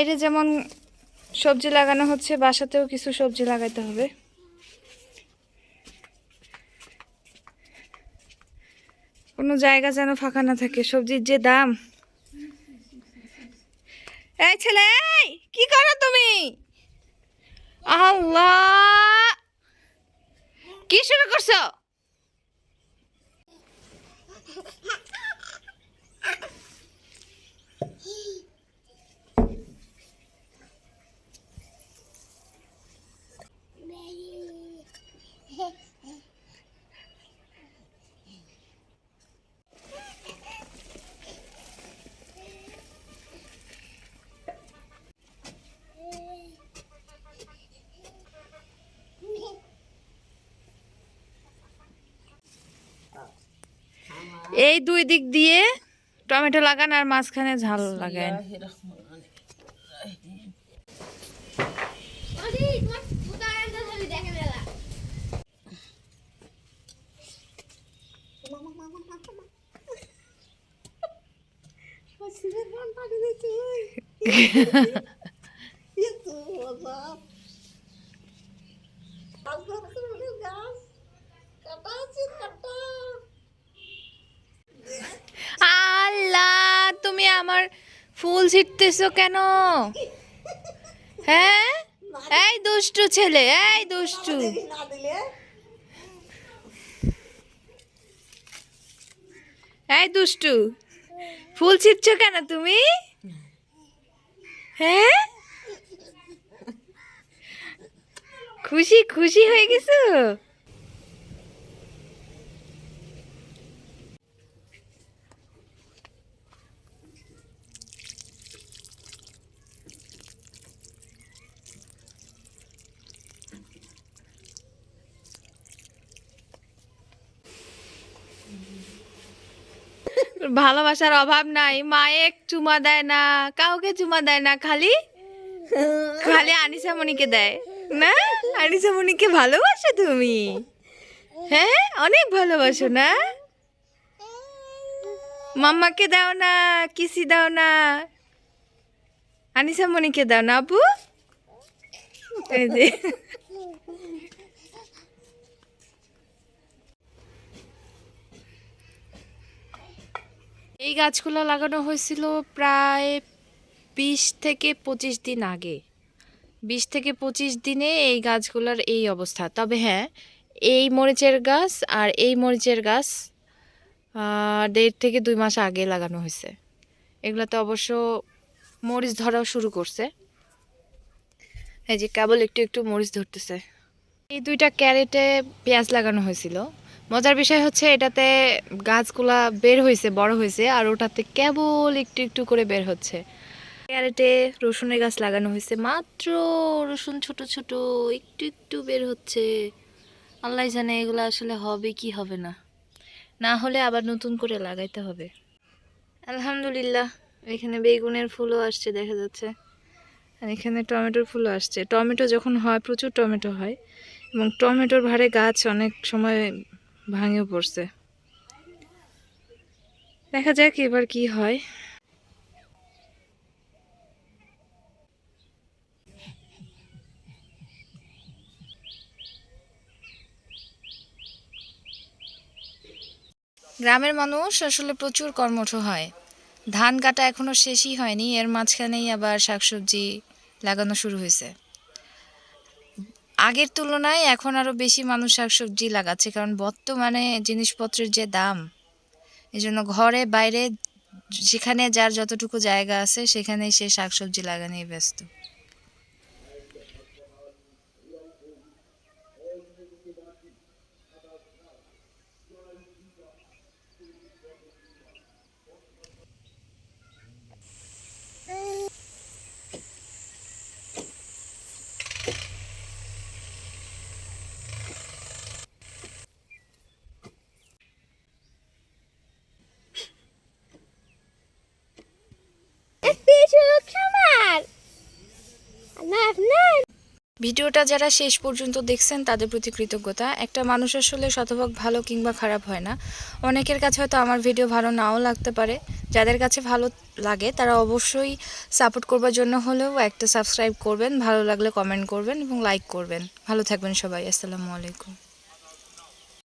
এটা যেমন সবজি লাগানো হচ্ছে, বাসাতেও কিছু সবজি লাগাইতে হবে। কোনো জায়গা যেন ফাঁকা না থাকে, সবজির যে দাম। এই ছেলে কি করো তুমি? আল্লাহ! কি শুরু করছ? এই দুই দিক দিয়ে টমেটো লাগান আর মাঝখানে ঝাল লাগান আল্লাহ তুমি আমার ফুল ছিটতেছো কেন? হ্যাঁ? এই দুষ্টু ছেলে, এই দুষ্টু। এই দুষ্টু, ফুল ছিটছো কেন তুমি? হ্যাঁ? খুশি খুশি হয়ে গেছো? ভালোবাসার অভাব নাই মায়ে চুমা দেয় না, কাউকে চুমা দেয় না, খালি খালি আনিসা মনিকে দেয়। না? আনিসা মনিকে ভালোবাসো তুমি? হ্যাঁ? অনেক ভালোবাসো, না? মাম্মাকে দাও না, কিসি দাও না, আনিসা মনিকে দাও না, আপু? এই গাছগুলো লাগানো হয়েছিল প্রায় বিশ থেকে পঁচিশ দিন আগে। বিশ থেকে পঁচিশ দিনে এই গাছগুলোর এই অবস্থা। তবে হ্যাঁ এই মরিচের গাছ আর এই মরিচের গাছ দেড় থেকে দুই মাস আগে লাগানো হয়েছে। এগুলোতে অবশ্য মরিচ ধরাও শুরু করছে। এই যে কেবল একটু একটু মরিচ ধরতেছে। এই দুইটা ক্যারেটে পেঁয়াজ লাগানো হয়েছিল। মজার বিষয় হচ্ছে এটাতে গাছগুলা বের হয়েছে বড় হয়েছে আর ওটাতে কেবল একটু একটু করে বের হচ্ছে। ক্যারেটে রসুনের গাছ লাগানো হয়েছে মাত্র রসুন ছোট ছোট, একটু একটু বের হচ্ছে। আল্লাহ জানে এগুলো আসলে হবে কি হবে না। না হলে আবার নতুন করে লাগাইতে হবে। আলহামদুলিল্লাহ, এখানে বেগুনের ফুলও আসছে, দেখা যাচ্ছে। আর এখানে টমেটোর ফুলও আসছে। টমেটো যখন হয়, প্রচুর টমেটো হয়। এবং টমেটোর ভারে গাছ অনেক সময় ভাঙেও পড়ছে। দেখা যাক এবার কি হয়। গ্রামের মানুষ আসলে প্রচুর কর্মঠ হয়। ধান কাটা এখনও শেষই হয়নি, এর মাঝখানেই আবার শাকসবজি লাগানো শুরু হয়েছে। আগের তুলনায় এখন আরও বেশি মানুষ শাকসবজি লাগাচ্ছে, কারণ বর্তমানে জিনিসপত্রের যে দাম এই জন্য ঘরে, বাইরে, যেখানে যার যতটুকু জায়গা আছে, সেখানেই সে শাকসবজি লাগানোই ব্যস্ত। ভিডিওটা যারা শেষ পর্যন্ত দেখছেন, তাদের প্রতি কৃতজ্ঞতা। একটা মানুষ আসলে শতভাগ ভালো কিংবা খারাপ হয় না। অনেকের কাছে হয়তো আমার ভিডিও ভালো নাও লাগতে পারে। যাদের কাছে ভালো লাগে, তারা অবশ্যই সাপোর্ট করবার জন্য হলেও একটা সাবস্ক্রাইব করবেন, ভালো লাগলে কমেন্ট করবেন এবং লাইক করবেন। ভালো থাকবেন সবাই। আসসালামু আলাইকুম।